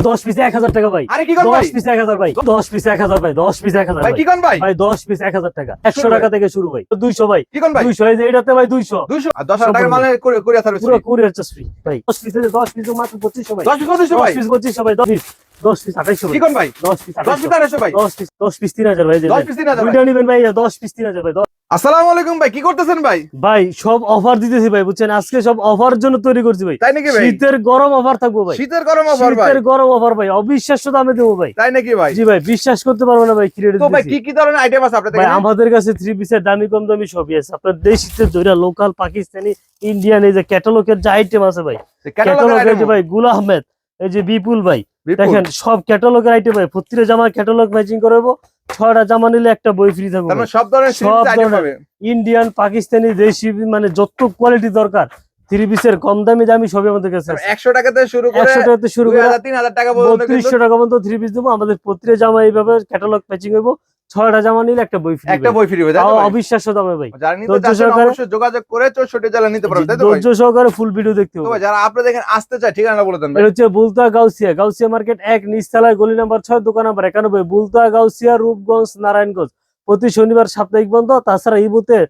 দশ পিস এক হাজার টাকা ভাই আরে কি দশ পিস এক হাজার ভাই দশ পিস এক হাজার ভাই দশ পিস এক হাজার ভাই ভাই কি ভাই ভাই দশ পিস এক হাজার টাকা একশো টাকা থেকে শুরু ভাই দুইশো ভাই কি ভাই দুইশো এই যে এটাতে ভাই দুইশো 200 আর 10000 টাকার মানে কোরিয়া সার্ভিস পুরো কুরিয়ার চার্জ ফ্রি ভাই দশ পিস দশ পিস মাত্র পঁচিশশো ভাই 10 পিস 2500 দশ পিস পঁচিশশো ভাই দশ পিস দশ পিস আঠাইশো ভাই দশ পিস 10 পিস 200 ভাই দশ পিস দশ পিস তিন হাজার ভাই 10 পিস 3000 ভাই নিবেন ভাই দশ পিস তিন হাজার ভাই দশ- আসসালামু আলাইকুম ভাই কি করতেছেন ভাই? ভাই সব অফার দিতেছি ভাই বুঝছেন? আজকে সব অফার জন্য তৈরি করছি ভাই। তাই নাকি ভাই? শীতের গরম অফার থাকব ভাই। শীতের গরম অফার ভাই। শীতের গরম অফার ভাই অবিশ্বাস্য দামে দেবো ভাই। তাই নাকি ভাই? জি ভাই বিশ্বাস করতে পারব না ভাই ক্রেডিট তো ভাই কি কি ধরনের আইটেম আছে আপনাদের ভাই আমাদের কাছে থ্রি পিসের দামি কম দামি সবই আছে। আপনার দেশিতে ধরে লোকাল পাকিস্তানি ইন্ডিয়ান এই যে ক্যাটালগের যে আইটেম আছে ভাই ক্যাটালগের যে ভাই গুল আহমেদ এই যে বিপুল ভাই দেখেন সব ক্যাটালগের আইটেম ভাই প্রতিটা জামা ক্যাটালগ ম্যাচিং করব ছয়টা জামা নিলে একটা বই ফ্রি থাকবে সব ধরনের সব ধরনের। ইন্ডিয়ান পাকিস্তানি দেশি মানে যত কোয়ালিটি দরকার থ্রি পিসের কম দামি দামি সবই আমাদের কাছে একশো টাকা থেকে শুরু করে একশো থেকে শুরু করে 2000 3000 টাকা পর্যন্ত টাকা পর্যন্ত থ্রি পিস দেবো। আমাদের প্রতিটা জামা এইভাবে ক্যাটালগ প্যাচিং হইব। ছয়টা জামা নিলে একটা বই ফ্রি একটা বই ফ্রি ভাই? অবিশ্বাস্য দামে ভাই। ধৈর্য সহকারে- যোগাযোগ করে 64 জেলা নিতে ভাই ধৈর্য সহকারে ফুল ভিডিও দেখতে হবে। যারা আপনি দেখেন আসতে চায় ঠিকানা বলে দেন এটা হচ্ছে বুলতা গাউসিয়া গাউসিয়া মার্কেট এক নিচতলায় গলি নাম্বার ছয় দোকান নাম্বার একানব্বই। বুলতা গাউসিয়া রূপগঞ্জ নারায়ণগঞ্জ। প্রতি শনিবার সাপ্তাহিক বন্ধ তাছাড়া এই বুথে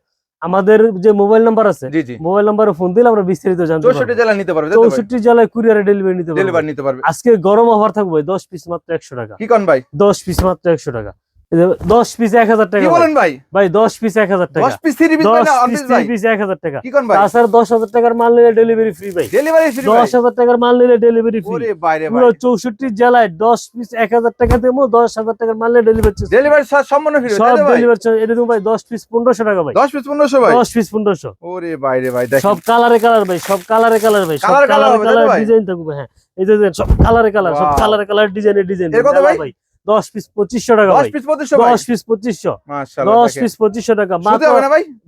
আমাদের যে মোবাইল নাম্বার আছে মোবাইল নাম্বারে ফোন দিলে আমরা বিস্তারিত জানতে 64 পারব জেলা নিতে পারবে তাই তো ভাই? চৌষট্টি জেলায় কুরিয়ারে ডেলিভারি নিতে ডেলিভারি নিতে পারবে। আজকে গরম অফার থাকবে দশ পিস মাত্র একশো টাকা। কি কোন ভাই? দশ পিস মাত্র একশো টাকা। এই যে দশ পিস এক হাজার টাকা। বলেন ভাই। ভাই? দশ পিস এক হাজার টাকা। 10 পিস 3 পিস দশ পিস এক হাজার টাকা। কি কোন ভাই? তাছাড়া দশ হাজার টাকার মাল নিলে ডেলিভারি ফ্রি ভাই। ডেলিভারি ফ্রি দশ হাজার টাকার মাল নিলে ডেলিভারি ফ্রি ওরে বাইরে ভাই। পুরো চৌষট্টি জেলায় দশ পিস এক হাজার টাকা দেবো দশ হাজার টাকার মাল নিলে ডেলিভারি ডেলিভারি সম্পূর্ণ ফ্রি সব ডেলিভারি এটা দেবো ভাই দশ পিস পনেরোশো টাকা ভাই। 10 পিস 1500 ভাই? দশ পিস পনেরোশো। ওরে বাইরে ভাই দেখেন। সব কালারে কালার ভাই সব কালারে কালার ভাই সব কালারে কালার ডিজাইন থাকবে হ্যাঁ। এই যে সব কালারে কালার সব. কালারে কালার ডিজাইনের ডিজাইন ভাই? দশ পিস পঁচিশশো টাকা 10 পিস 2500 দশ পিস পঁচিশশো। দশ পিস পঁচিশশো টাকা।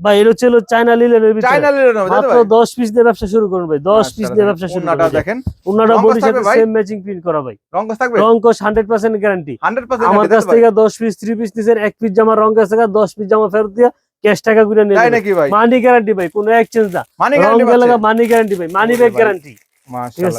ভাই? এটা হচ্ছে চায়না লিলেনের ভিতরে। চায়না লিলে নেবে তাই তো মাত্র দশ পিস দিয়ে ব্যবসা শুরু করুন ভাই। দশ পিস দিয়ে ব্যবসা শুরু করুন দেখেন। উনারা বডির সাথে সেম ম্যাচিং প্রিন্ট করা ভাই। রং কস থাকবে হান্ড্রেড পার্সেন্ট গ্যারান্টি আমার কাছ থেকে দশ পিস থ্রি পিস নিছেন এক পিস জামা রং গেছে গা, দশ পিস জামা ফেরত দিয়া ক্যাশ টাকা করে নিয়ে মানি গ্যারান্টি ভাই? কোনো এক্সচেঞ্জ না। মানে গ্যারান্টি ভাই মানি ব্যাগ গ্যারান্টি?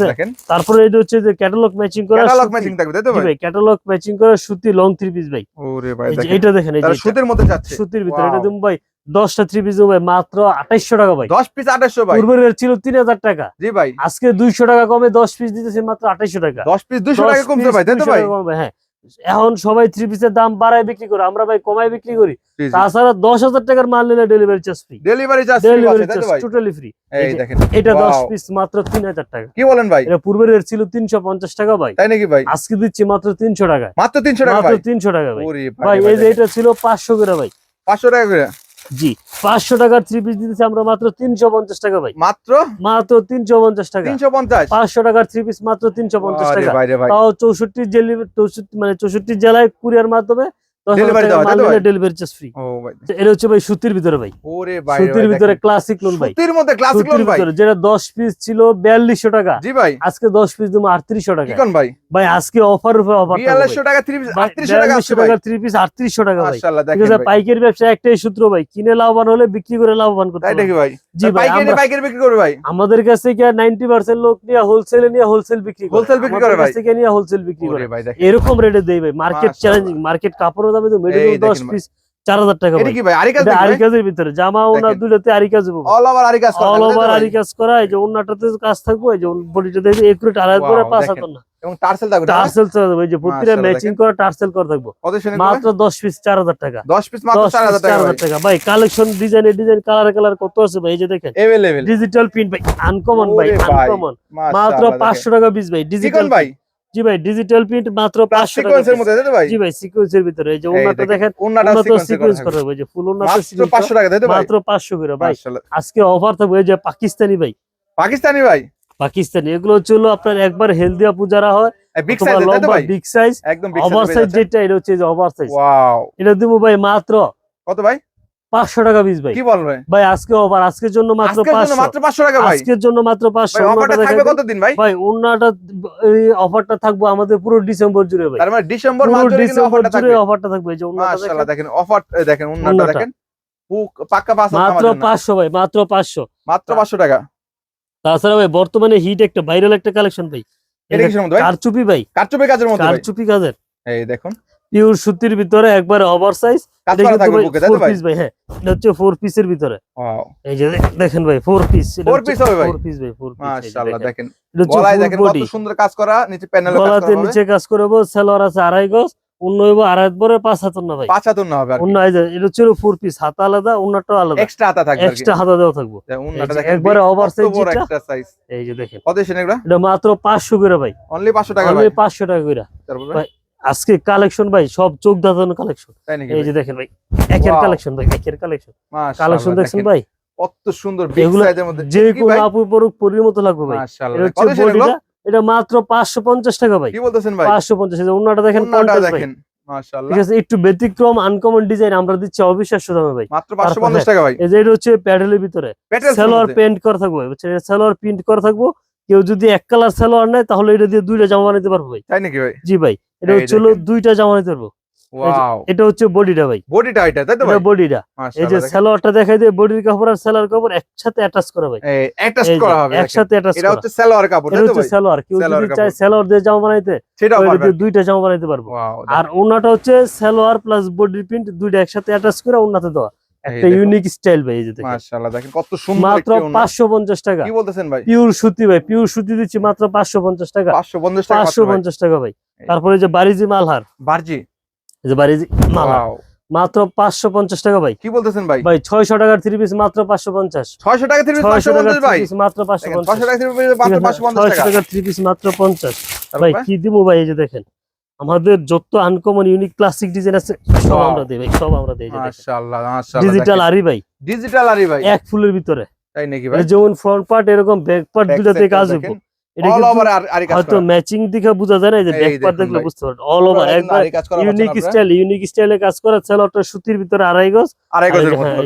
দেখেন। তারপরে এটা হচ্ছে যে ক্যাটালগ ম্যাচিং করা ক্যাটালগ ম্যাচিং থাকবে তাই তো ভাই? ভাই ক্যাটালগ ম্যাচিং করা সুতি লং থ্রি পিস ভাই। ওরে ভাই দেখেন। এটা দেখেন এই যে সুতির মধ্যে যাচ্ছে। সুতির ভিতরে এটা Wow. ভাই দশটা থ্রি পিস ভাই মাত্র আঠাইশশো টাকা ভাই। 10 পিস 2800 ভাই। পূর্বের ছিল টাকা। জি ভাই। আজকে দুইশো টাকা কমে দশ পিস দিতেছে মাত্র আঠাইশো টাকা। 10 পিস 200 টাকা 10 কমছে ভাই তাই তো ভাই? হ্যাঁ। এখন সবাই থ্রি পিসের দাম বাড়ায় বিক্রি করে আমরা ভাই কমায় বিক্রি করি। তাছাড়া দশ হাজার টাকার মাল নিলে delivery charge free delivery charge delivery charge totally free এই এই দেখেন এটা দশ পিস মাত্র তিন হাজার টাকা। কি বলেন ভাই? এটা পূর্বের রেট ছিল তিনশো পঞ্চাশ টাকা ভাই। তাই নাকি ভাই? আজকে দিচ্ছি মাত্র তিনশো টাকা। মাত্র 300 টাকা মাত্র তিনশো টাকা ভাই। ভাই এই যে এটা ছিল পাঁচশো করে ভাই। 500 টাকা করে? জি পাঁচশো টাকার থ্রি পিস দিতেছি আমরা মাত্র তিনশো পঞ্চাশ টাকা ভাই। মাত্র? মাত্র তিনশো পঞ্চাশ টাকা। 350 পাঁচশো টাকার থ্রি পিস মাত্র তিনশো পঞ্চাশ টাকা। তাও চৌষট্টি জেলি চৌষট্টি মানে চৌষট্টি জেলায় কুরিয়ার মাধ্যমে দশ হাজার Delivery টাকা দেওয়া মাল তাই তো ভাই? ডেলিভারি চার্জ ফ্রি ও ভাই। এটা হচ্ছে ভাই সুতির ভিতরে ভাই। ওরে ভাই সুতির ভিতরে ক্লাসিক লোন ভাই। সুতির মধ্যে ক্লাসিক সুতির ভাই। ভিতরে যেটা দশ পিস ছিল টাকা। জি ভাই। আজকে দশ পিস দেবো আটত্রিশশো টাকা। কোন ভাই? ভাই আজকে অফার উপরে অফার 4200 টাকা 3 পিস 3800 টাকা আছে টাকা থ্রি পিস আটত্রিশশো টাকা ভাই। মাশাআল্লাহ দেখেন ভাই। পাইকারি ব্যবসা একটাই সূত্র ভাই কিনে লাভবান হলে বিক্রি করে লাভবান করতে তাই। ভাই? জি ভাই পাইকারি পাইকারি বিক্রি করবে ভাই। আমাদের কাছ নাইনটি পার্সেন্ট লোক নিয়ে হোলসেলে নিয়ে হোলসেল বিক্রি করে। বিক্রি ভাই। নিয়ে হোলসেল বিক্রি করে। এরকম রেটে দেই ভাই। মার্কেট চ্যালেঞ্জিং মার্কেট কাপড়ের দামে তো এই মেডিকেল দশ দেখেন ভাই। পিস চার হাজার টাকা এটা ভাই কি ভাই আরিকাজ এটা দেখি ভাই আরিকাজের ভিতরে জামা ওনা দেখেন। দুইটাতে আরিকাজ হবে অল ওভার আরিকাজ করা অল থাকবে, ওভার তাই তো ভাই? আরিকাজ করা এই যে ওনাটাতে কাজ থাকবে এই যে বডিটাতে একুরেট আড়াই Wow, করে পাঁচ দেখেন। হাত না এবং টার্সেল থাকবে না? টার্সেল থাকবে এই যে প্রতিটা মাশাআল্লাহ, ম্যাচিং করা টার্সেল করা থাকবে কত শুনে মাত্র দশ পিস চার হাজার টাকা 10 পিস মাত্র দশ 4000 পিস টাকা চার ভাই হাজার টাকা ভাই কালেকশন ডিজাইনের ডিজাইন কালার কালার কত আছে ভাই এই যে দেখেন अवेलेबल ডিজিটাল প্রিন্ট ভাই আনকমন ভাই ওরে ভাই, আনকমন মাত্র পাঁচশো টাকা পিস ভাই কি ডিজিটাল কোন ভাই জি ভাই ডিজিটাল প্রিন্ট মাত্র পাঁচশো টাকা সিকোয়েন্সের মধ্যে তাই ভাই? জি ভাই সিকোয়েন্সের ভিতরে এই যে ওনাটা দেখেন ওন্নাটা সিকোয়েন্স করা সিকোয়েন্স থাকবে। করা হবে যে ফুল উন্নত মাত্র 500 টাকা তাই ভাই? মাত্র পাঁচশো করে ভাই। আজকে অফার থাকবে যে পাকিস্তানি ভাই। পাকিস্তানি ভাই? পাকিস্তানি এগুলো হলো আপনার একবার হেলদি আপু যারা হয় বিগ সাইজ তাই ভাই? বিগ সাইজ একদম বিগ ওভার সাইজ সাইজ যেটা এটা হচ্ছে যে ওভার সাইজ ওয়াও এটা দিব ভাই মাত্র কত ভাই? পাঁচশো টাকা পিস ভাই। কি ভাই? আজকে ওভার আজকের জন্য মাত্র পাঁচশো। মাত্র 500 টাকা ভাই। আজকের জন্য মাত্র পাঁচশো। ভাই অফারটা থাকবে কতদিন ভাই? ভাই অন্যটা এই অফারটা থাকবে আমাদের পুরো ডিসেম্বর জুড়ে ভাই। তার মানে ডিসেম্বর মাস জুড়ে ডিসেম্বর অফারটা জুড়ে থাকবে। অফারটা থাকবে। যে দেখেন। অফার দেখেন। দেখেন। পাক্কা মাত্র। পাঁচশো ভাই মাত্র পাঁচশো। মাত্র 500 টাকা। তাছাড়া ভাই বর্তমানে হিট একটা ভাইরাল একটা কালেকশন ভাই। কারচুপি ভাই। কারচুপি কাজের মধ্যে কারচুপি কাজের। এই দেখুন। পিওর সুতির ভিতরে একবারে ওভার সাইজ কাজ করা থাকবে বুকে তাই তো ভাই? ভাই হ্যাঁ। এটা হচ্ছে ফোর পিসের ভিতরে। ওয়াও এই যে দেখেন ভাই ফোর পিস Four piece হবে ভাই? ফোর পিস ভাই ফোর পিস মাশাআল্লাহ দেখেন। গলায় দেখেন কত সুন্দর কাজ করা নিচে প্যানেলে কাজ করা নিচে কাজ করব আছে আড়াই গজ অন্য হইব আড়াই পরে পাঁচ হাতর না ভাই। পাঁচ হাতুন না হবে অন্য এই যে এটা হচ্ছে পিস হাতা আলাদা অন্যটাও আলাদা। এক্সট্রা হাতা থাকবে এক্সট্রা হাতা দেওয়া থাকব। উন্নাটা এই দেখেন একবারে big, oversize যেটা। এই যে দেখেন। কত এসেন এটা মাত্র পাঁচশো করে ভাই। অনলি 500 টাকা পাঁচশো টাকা তারপর ভাই, আজকে কালেকশন ভাই সব চোখ দাঁতানো কালেকশন এই যে দেখেন ভাই একের কালেকশন ভাই একের কালেকশন কালেকশন দেখছেন ভাই? কত সুন্দর যে কোনো? আপু পরুক পরির মতো লাগবে ভাই। মাশাআল্লাহ এটা মাত্র পাঁচশো পঞ্চাশ টাকা ভাই। কি বলতেছেন ভাই? পাঁচশো পঞ্চাশ অন্যটা দেখেন দেখেন মাশাআল্লাহ। ঠিক আছে একটু ব্যতিক্রম আনকমন ডিজাইন আমরা দিচ্ছি অবিশ্বাস্য দামে ভাই। মাত্র 550 টাকা ভাই। এই যে এটা হচ্ছে প্যাডেলের ভিতরে। সেলোয়ার পেন্ট করা থাকবে বুঝছেন? সেলোয়ার প্রিন্ট করা থাকব। কেউ যদি এক কালার সেলোয়ার নেয় তাহলে এটা দিয়ে দুইটা জামা বানাতে পারব ভাই। তাই নাকি ভাই? জি ভাই। এটা হচ্ছে দুইটা জামা নিতে পারব। এটা হচ্ছে বডিটা ভাই। বডিটা এটা তাই তো ভাই? বডিটা। এই যে। সেলোয়ারটা দেখাই দিয়ে বডির কাপড় আর সেলোয়ার কাপড় একসাথে অ্যাটাচ করা ভাই। অ্যাটাচ করা হবে একসাথে অ্যাটাচ এটা হচ্ছে সালোয়ার কাপড় তাই তো ভাই? সেলোয়ার। কেউ যদি চায়। সেলোয়ার দিয়ে জামা বানাইতে তাহলে পারবে দুইটা জামা বানাইতে পারব। আর ওনাটা হচ্ছে সেলোয়ার প্লাস বডি প্রিন্ট দুইটা একসাথে অ্যাটাচ করে ওনাতে দেওয়া। একটা ইউনিক স্টাইল ভাই এই যে দেখেন। মাশাআল্লাহ দেখেন কত সুন্দর মাত্র একটি ওড়না। পাঁচশো পঞ্চাশ টাকা। কি বলতেছেন ভাই? পিওর সুতি ভাই পিওর সুতি দিচ্ছি মাত্র পাঁচশো পঞ্চাশ টাকা। 550 টাকা পাঁচশো মাত্র ভাই। পঞ্চাশ টাকা ভাই। তারপরে যে বারিজি মালহার। বারজি? এই যে বারিজি মালহার। মাত্র পাঁচশো পঞ্চাশ টাকা ভাই। কি বলতেছেন ভাই? ভাই ছয়শো টাকার থ্রি পিস মাত্র পাঁচশো পঞ্চাশ। 600 টাকা 550 থ্রি পিস মাত্র পাঁচশো দেখেন, পঞ্চাশ 600 টাকা থেকে মাত্র 550 ছয়শো টাকা। টাকার থ্রি পিস মাত্র পঞ্চাশ। ভাই? কি দিব ভাই এই যে দেখেন। আমাদের যত আনকমন ইউনিক ক্লাসিক ডিজাইন আছে সব আমরা দেই ভাই সব আমরা দেই মাশাআল্লাহ মাশাআল্লাহ ডিজিটাল আরি ভাই। ডিজিটাল আরি ভাই। এক ফুলের ভিতরে। তাই নাকি ভাই? যেমন ফ্রন্ট পার্ট এরকম ব্যাক পার্ট দুটাতে কাজ দেখেন। হয়তো ম্যাচিং বোঝা যায় না যে দেখলে বুঝতে অল ওভার একবার ইউনিক স্টাইল ইউনিক স্টাইলে কাজ করা সুতির ভিতরে আড়াই গজ। আড়াই আর এই যে- মধ্যে হ্যাঁ,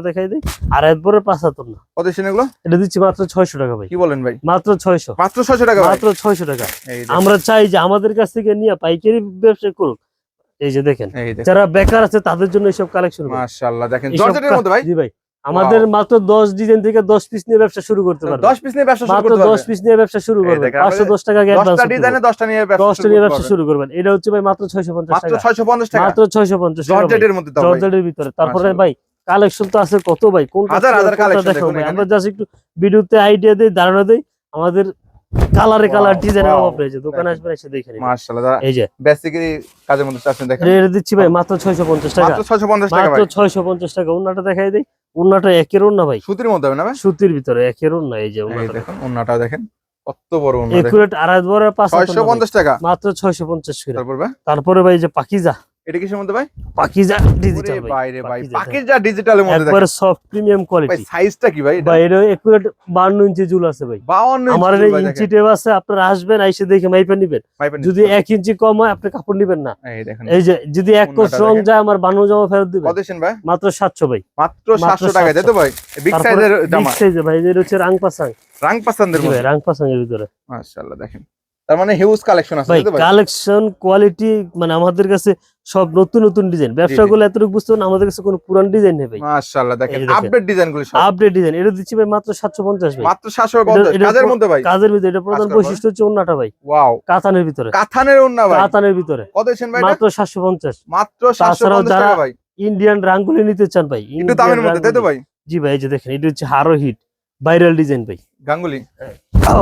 দেখাই দিই। আর পাঁচ হাতর না কত এসেন এগুলো? এটা দিচ্ছি মাত্র ছয়শো টাকা ভাই। কি বলেন ভাই? মাত্র ছয়শো। মাত্র 600 টাকা মাত্র ছয়শো টাকা। আমরা চাই যে আমাদের কাছ থেকে নিয়ে পাইকারি ব্যবসা করুক। এই যে দেখেন দেখেন। যারা বেকার আছে তাদের জন্য এইসব কালেকশন মাশাআল্লাহ দেখেন জর্জেটের মধ্যে ভাই। জি ভাই। আমাদের মাত্র দশ ডিজাইন থেকে দশ পিস নিয়ে ব্যবসা শুরু করতে পারবে। 10 পিস নিয়ে ব্যবসা শুরু মাত্র দশ পিস নিয়ে ব্যবসা শুরু করবেন পাঁচশো দশ টাকা আগে 10টা ডিজাইনে 10টা নিয়ে দশটা নিয়ে ব্যবসা শুরু করবেন। এটা হচ্ছে ভাই মাত্র ছয়শো পঞ্চাশ মাত্র টাকা। 650 টাকা। মাত্র ছয়শো পঞ্চাশ জর্জেটের ভিতরে। তারপরে ভাই কালেকশন তো আছে কত ভাই? হাজার হাজার ভাই? এখানে। আমরা জাস্ট একটু ভিডিওতে আইডিয়া দেই ধারণা দেই। আমাদের কালারে কালার Wow, ডিজাইন wow, অভাব রয়েছে। দোকানে আসবেন এসে দেখে নিবেন। মাশাআল্লাহ এই যে। বেসিক্যালি কাজের মধ্যে আছেন দেখেন। এটা দিচ্ছি ভাই মাত্র ছয়শো পঞ্চাশ টাকা। মাত্র 650 টাকা মাত্র ভাই। ছয়শো পঞ্চাশ টাকা। উন্নাটা দেখাই দেই। উন্নাটা একের উন্না ভাই। সুতির মধ্যে হবে না ভাই? সুতির ভিতরে একের উন্না এই যে এই উন্নাটা দেখুন ওন্নাটা দেখেন। কত বড় ওন্না দেখেন একুরেট আড়াই বড় পাঁচ হাত উন্না ভাই। 650 টাকা। মাত্র ছয়শো পঞ্চাশ করে। তারপর ভাই? তারপরে ভাই যে পাকিজা। এটা কিসের মধ্যে ভাই? পাকিজা ডিজিটাল ভাই বাইরে ভাই পাকিজা ডিজিটালের মধ্যে দেখেন। সফট প্রিমিয়াম ভাই সাইজটা কি ভাই ভাই এটা একুরেট বান্ন ইঞ্চি জুল আছে ভাই। 52 আমার এই ইঞ্চি টেপ আছে আপনারা আসবেন আইসে দেখে মাইপে নিবেন। যদি এক ইঞ্চি কম হয় আপনি কাপড় নিবেন না। এই দেখেন। এই যে যদি এক কোষ রং যায় আমার বান্ন জামা ফেরত দিবেন। কত দেন ভাই? মাত্র সাতশো ভাই। মাত্র মাত্র 700 টাকা তো ভাই? বিগ সাইজের জামা। size এ ভাই এটা হচ্ছে রাং পাসাং। রাং পছন্দের মধ্যে? রাং পাসাং এর ভিতরে। মাশাআল্লাহ দেখেন। তার মানে হিউজ কালেকশন আছে তো ভাই? কালেকশন কোয়ালিটি মানে আমাদের কাছে সব নতুন নতুন ডিজাইন ব্যবসা গুলো এতটুকু বুঝতে পারেন, আমাদের কাছে কোনো পুরান ডিজাইন নেই মাশাআল্লাহ দেখেন এই যে দেখেন। আপডেট ডিজাইনগুলো সব। আপডেট ডিজাইন এটা দিচ্ছি ভাই মাত্র সাতশো পঞ্চাশ ভাই। মাত্র 750 কাজের মধ্যে ভাই। কাজের ভিতরে এটা প্রধান বৈশিষ্ট্য হচ্ছে অন্যটা ভাই। ওয়াও কাতানের ভিতরে। কাথানের ওন্না ভাই। কাতানের ভিতরে। কত দেন ভাই মাত্র সাতশো পঞ্চাশ। মাত্র তাছাড়াও 750 যারা টাকা ভাই। ইন্ডিয়ান রাঙ্গুলি নিতে চান ভাই একটু দামের মধ্যে তাই তো ভাই? জি ভাই এই যে দেখেন এটা হচ্ছে হারো হিট ভাইরাল ডিজাইন ভাই। গাঙ্গুলি। আহ,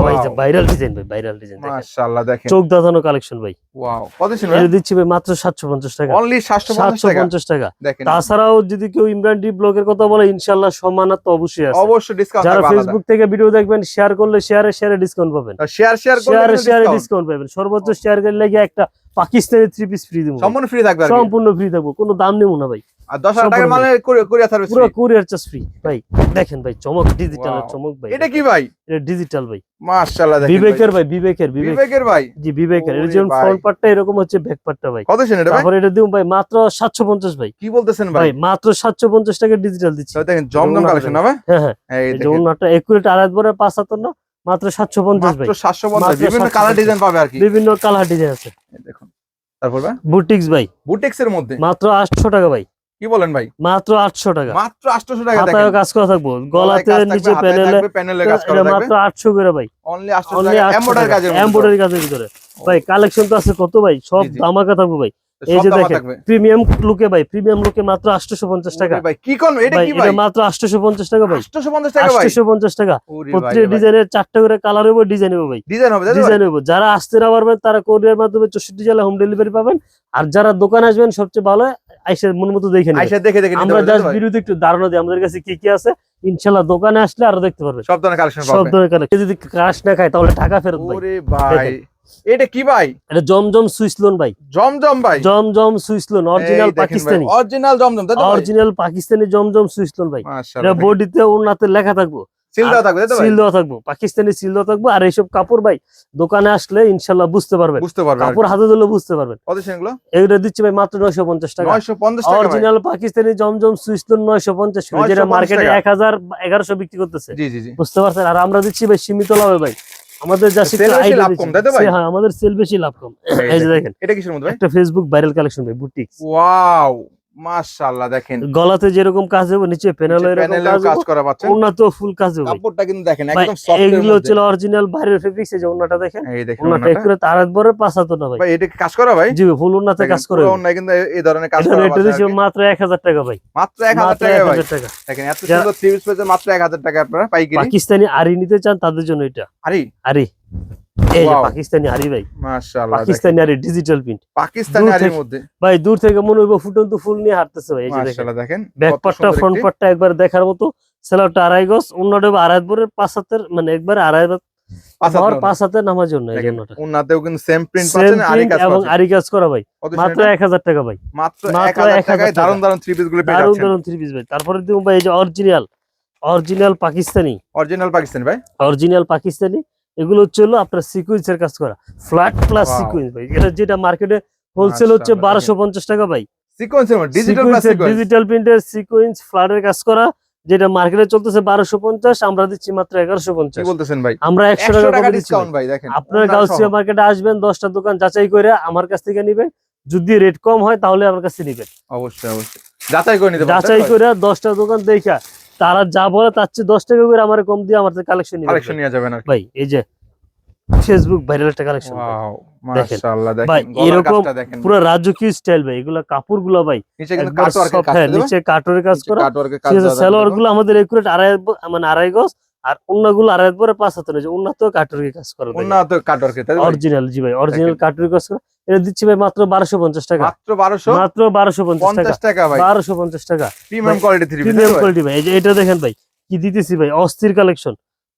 ভাই ভাইরাল ডিজাইন ভাই ভাইরাল ডিজাইন মাশাআল্লাহ দেখেন। চোখ দাঁতানো কালেকশন ভাই। ওয়াও কত ছিল এটা দিচ্ছি ভাই মাত্র সাতশো পঞ্চাশ টাকা। অনলি 750 টাকা? পঞ্চাশ টাকা। দেখেন। তাছাড়াও যদি কেউ ইমরান ডি ব্লগের কথা বলে ইনশাল্লাহ সম্মানার অবশ্যই আছে। অবশ্যই ডিসকাউন্ট যারা ফেসবুক থেকে ভিডিও দেখবেন শেয়ার করলে শেয়ারে শেয়ারে ডিসকাউন্ট পাবেন। শেয়ার শেয়ার করলে শেয়ারে শেয়ারে ডিসকাউন্ট পাবেন। সর্বোচ্চ শেয়ার করলে লাগে একটা পাকিস্তানি থ্রি পিস ফ্রি দিব সম্পূর্ণ ফ্রি থাকবে সম্পূর্ণ ফ্রি থাকব কোনো দাম নেব না ভাই। আর 10000 টাকার সম্পূর্ণ মানে সার্ভিস পুরো কুরিয়ার চার্জ ফ্রি ভাই দেখেন ভাই চমক ডিজিটাল চমক ভাই। এটা কি ভাই? এটা ডিজিটাল ভাই। মাশাআল্লাহ দেখেন বিবেকের ভাই বিবেকের বিবেকের ভাই। জি বিবেকের। এটা ওরে যেমন ফ্রন্ট পার্টটা এরকম হচ্ছে ব্যাক পার্টটা ভাই। কত ছিল এটা ভাই? তারপরে এটা দিন ভাই মাত্র সাতশো পঞ্চাশ ভাই। কি বলতেছেন ভাই? ভাই মাত্র সাতশো পঞ্চাশ টাকা ডিজিটাল দিচ্ছি। দেখেন জমজম কালেকশন না ভাই। হ্যাঁ হ্যাঁ। এই দেখেন। ওনাটা একুরেট আড়াই বড় পাঁচ হাতর না? মাত্র সাতশো পঞ্চাশ ভাই। মাত্র 750 বিভিন্ন কালার ডিজাইন পাবে আর কি। বিভিন্ন কালার ডিজাইন আছে। দেখুন তারপর ভাই বুটিক্স ভাই। বুটেক্স এর মধ্যে? মাত্র আটশো টাকা ভাই। কি বলেন ভাই? মাত্র আটশো টাকা। মাত্র 800 টাকা দেখেন। কাজ করা থাকব। গলাতে নিচে প্যানেলে প্যানেলে কাজ করা থাকবে। মাত্র আটশো করে ভাই। অনলি 800 টাকা এমব্রয়ডারি কাজের মধ্যে। এমব্রয়ডারি কাজের ভিতরে। ভাই কালেকশন তো আছে কত ভাই? সব। দামাকা থাকব ভাই। এই যে দেখেন, প্রিমিয়াম লুকে ভাই প্রিমিয়াম লুকে মাত্র আটশো পঞ্চাশ টাকা। ভাই কি কোন? এটা কি ভাই? এটা মাত্র আটশো পঞ্চাশ টাকা ভাই। 850 টাকা ভাই? আটশো পঞ্চাশ টাকা। প্রত্যেক ডিজাইনের চারটা করে কালার হইব ডিজাইন হইব ভাই। ডিজাইন হবে? ডিজাইন হইব। যারা আসতে না পারবেন তারা কোরিয়ার মাধ্যমে চৌষট্টি জেলা হোম ডেলিভারি পাবেন। আর যারা দোকানে আসবেন সবচেয়ে ভালো আইসে মন মতো দেখে আইসা দেখে দেখে আমরা হবে, জাস্ট বিরুদ্ধে একটু ধারণা দিই আমাদের কাছে কি কি আছে? ইনশাল্লাহ দোকানে আসলে আরও দেখতে পারবেন। সব ধরনের কালেকশন সব ধরনের কালেকশন যদি কাশ না খায় তাহলে টাকা ফেরত ভাই। ওরে ভাই। এটা কি ভাই? এটা জমজম সুইস লোন ভাই। জমজম ভাই? Zamzam Swiss lawn original Pakistani. Original Zamzam original Pakistani Zamzam Swiss lawn ভাই। এটা বডিতে ওনাতে লেখা থাকব। থাকবে তাই তো ভাই? সিল দেওয়া থাকব। পাকিস্তানি সিল দেওয়া থাকব। আর এইসব কাপড় ভাই দোকানে আসলে ইনশাল্লাহ বুঝতে পারবেন। বুঝতে পারবে কাপড় হাতে দিলে বুঝতে পারবেন। কত এগুলো দিচ্ছি ভাই মাত্র নয়শো পঞ্চাশ টাকা। 950 টাকা ভাই। অরিজিনাল পাকিস্তানি জমজম সুইসলোন নয়শো পঞ্চাশ যেটা মার্কেটে এক হাজার এগারোশো বিক্রি করতেছে। বুঝতে পারছেন? আর আমরা দিচ্ছি ভাই সীমিত লাভে ভাই। আমাদের বেশি, লাভ কম, তাই তো ভাই? হ্যাঁ আমাদের সেল বেশি লাভ কম। এই যে দেখেন। এটা কিসের মধ্যে ভাই? একটা ফেসবুক ভাইরাল কালেকশন ভাই বুটিক ওয়াও মাশাআল্লাহ দেখেন। গলাতে যেরকম কাজ হবে নিচে প্যানেল এরকম কাজ করা পাচ্ছেন। ওন্নাতেও ফুল কাজ হবে। কাপড়টা কিন্তু দেখেন একদম সফট এগুলো হচ্ছে অরিজিনাল বাইরের ফেব্রিক্স এই যে ওন্নাটা দেখেন। এই দেখেন ওনাটা। একটু পাঁচাতো না ভাই। ভাই এটা কাজ করা ভাই? জি ফুল ওন্নাতে কাজ করে অন্যায় কিন্তু এই- ধরনের কাজ এটা করা আর কি। মাত্র এক হাজার টাকা ভাই। মাত্র 1000 মাত্র টাকা ভাই। দেখেন এত সুন্দর থ্রি পিস মাত্র 1000 টাকা আপনারা পাইকারি। পাকিস্তানি আরি নিতে চান তাদের জন্য এটা। আরি? আরি। এই যে পাকিস্তানি আরি ভাই। মাশাআল্লাহ পাকিস্তানি আরি ডিজিটাল প্রিন্ট পাকিস্তানি মধ্যে। ভাই দূর থেকে মনে হইব ফুটন্ত ফুল নিয়ে হাঁটতেছে ভাই এই যে মাশাআল্লাহ দেখেন। ব্যাক পার্টটা ফ্রন্ট পার্টটা একবার দেখার মতো। সেলারটা আড়াই গজ অন্যটা আড়াই বরের পাঁচ হাতের মানে একবার আড়াই পাঁচ হাত বর ধরুন। পাঁচ হাতের নামার জন্য এই জন্যটা উন্নাতেও কিন্তু সেম প্রিন্ট পাচ্ছেন আরি কাজ এবং পাচ্ছেন। আরি কাজ করা ভাই। মাত্র টাকা ভাই। মাত্র মাত্র 1000 1000 টাকায় দারুণ দারুণ থ্রি পিসগুলো পেয়ে যাচ্ছেন। দারুণ থ্রি পিস ভাই। তারপরে দিব ভাই এই যে original original Pakistani. Original Pakistani ভাই? অরিজিনাল পাকিস্তানি। এগুলো হচ্ছে হলো আপনার সিকুয়েন্সের কাজ করা। Flat plus. সিকুয়েন্স ভাই। এটা যেটা মার্কেটে হোলসেল হচ্ছে বারোশো পঞ্চাশ টাকা ভাই। ডিজিটাল প্রিন্টের সিকুয়েন্স ফ্ল্যাটের কাজ করা যেটা মার্কেটে চলতেছে বারোশো পঞ্চাশ আমরা দিচ্ছি মাত্র এগারোশো পঞ্চাশ। বলতেছেন ভাই? আমরা একশো টাকা ডিসকাউন্ট ভাই। ভাই দেখেন। আপনার গাউসিয়া মার্কেটে আসবেন দশটা দোকান যাচাই করে আমার কাছ থেকে নিবেন। যদি রেট কম হয় তাহলে আমার কাছে নিবেন। অবশ্যই অবশ্যই। যাচাই করে নিতে যাচাই করে দশটা দোকান দেখা। তারা যা বলে তার চেয়ে দশ টাকা করে আমার কম দিয়ে আমার কালেকশন কালেকশন নিয়ে যাবেন না ভাই এই যে ফেসবুক ভাইরাল একটা কালেকশন ভাই, এরকম পুরো রাজকীয় স্টাইল ভাই এগুলো কাপড়গুলো ভাই নিচে কাজ হ্যাঁ, কাটরের কাজ করা। সালোয়ারগুলো আমাদের একুরেট আড়াই মানে আড়াই গজ আর অন্যগুলো আড়াই পরে পাঁচ হাতে রয়েছে। অন্য তো কাটরের কাজ করে উন্নত তো অরিজিনাল জি ভাই অরিজিনাল। কাটরের কাজ করে। এটা দিচ্ছি ভাই মাত্র বারোশো পঞ্চাশ টাকা। মাত্র 1200 মাত্র বারোশো পঞ্চাশ টাকা। 50 টাকা ভাই। বারোশো পঞ্চাশ টাকা। Premium quality three premium quality ভাই? এই যে এটা দেখেন ভাই কি দিতেছি ভাই? অস্থির কালেকশন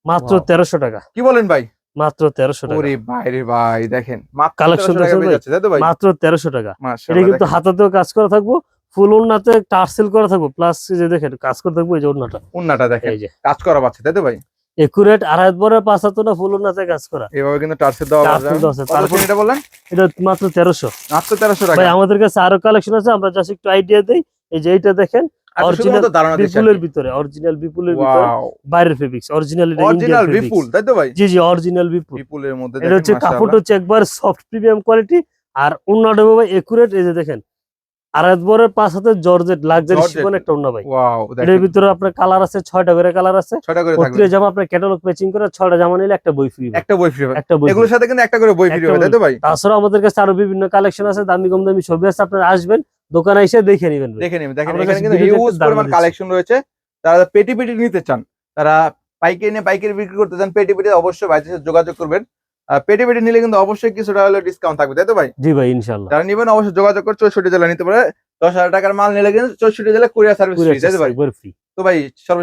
মাত্র Wow. তেরোশো টাকা। কি বলেন ভাই? মাত্র তেরোশো টাকা। ওরে ভাই রে ভাই দেখেন মাত্র Collection 1300 টাকা দেখছেন পেয়ে ভাই? যাচ্ছে তাই তো ভাই? মাত্র তেরোশো টাকা। এটা কিন্তু। হাতাতেও কাজ করা থাকব। ফুল ওনাতে টার্সেল করা থাকব প্লাস যে দেখেন কাজ করে থাকব এই যে ওনাটা উন্নাটা দেখেন এই যে। কাজ করা পাচ্ছে তাই তো ভাই? একুরেট আড়াই পরে পাঁচ হাত না ফুল ওনাতে কাজ করা। এভাবে কিন্তু টার্সেল দেওয়া টার্সেল আছে। তারপর- সেটা বললেন? এটা মাত্র তেরোশো। মাত্র 1300 টাকা। ভাই আমাদের কাছে আরও কালেকশন আছে আমরা জাস্ট একটু আইডিয়া দেই। এই যে এইটা দেখেন আচ্ছা বিপুলের ভিতরে অরিজিনাল বিপুলের ভিতরে বাইরের ফেব্রিক্স অরিজিনাল অরিজিনাল বিপুল তাই তো ভাই? জি জি অরিজিনাল বিপুল। বিপুলের মধ্যে এটা হচ্ছে কাপড় হচ্ছে একবার সফট প্রিমিয়াম কোয়ালিটি আর অন্যটা একুরেট এই যে দেখেন আড়াই বরের পাঁচ হাতে জর্জেট লাক্সারি শিফন একটা অন্য ভাই। ওয়াও ভিতরে আপনার কালার আছে ছয়টা করে কালার আছে। ছয়টা করে থাকবে। প্রত্যেক জামা আপনার ক্যাটালগ ম্যাচিং করে ছয়টা জামা নিলে একটা বই ফ্রি একটা বই ফ্রি একটা বই এগুলোর সাথে কিন্তু একটা করে বই ফ্রি হবে তাই তো ভাই? তাছাড়া আমাদের কাছে আরও বিভিন্ন কালেকশন আছে দামি কম দামি ছবি আছে আপনারা আসবেন দোকানে এসে দেখে নেবেন দেখে নেবেন দেখেন এখানে কিন্তু হিউজ পরিমাণ কালেকশন রয়েছে। তারা পেটি পেটি নিতে চান তারা পাইকারি নিয়ে পাইকারি বিক্রি করতে চান পেটি পেটি অবশ্যই ভাইদের সাথে যোগাযোগ করবেন। পেটি পেটে নিলে কিন্তু অবশ্যই কিছুটা হলে ডিসকাউন্ট থাকবে তাই তো ভাই? জি ভাই ইনশাল্লাহ যারা নিবেন অবশ্যই যোগাযোগ করে চৌষট্টি জেলা নিতে পারে। দশ হাজার টাকার মাল নিলে কিন্তু চৌষট্টি জেলা কুরিয়ার সার্ভিস ফ্রি তাই তো ভাই? ফ্রি তো ভাই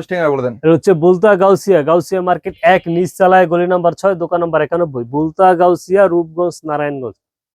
ঠিকানা বলে দেন। এটা হচ্ছে বুলতা গাউসিয়া গাউসিয়া মার্কেট এক নিচ চালায় গলি নাম্বার ছয় দোকান নাম্বার একানব্বই। বুলতা গাউসিয়া রূপগঞ্জ নারায়ণগঞ্জ।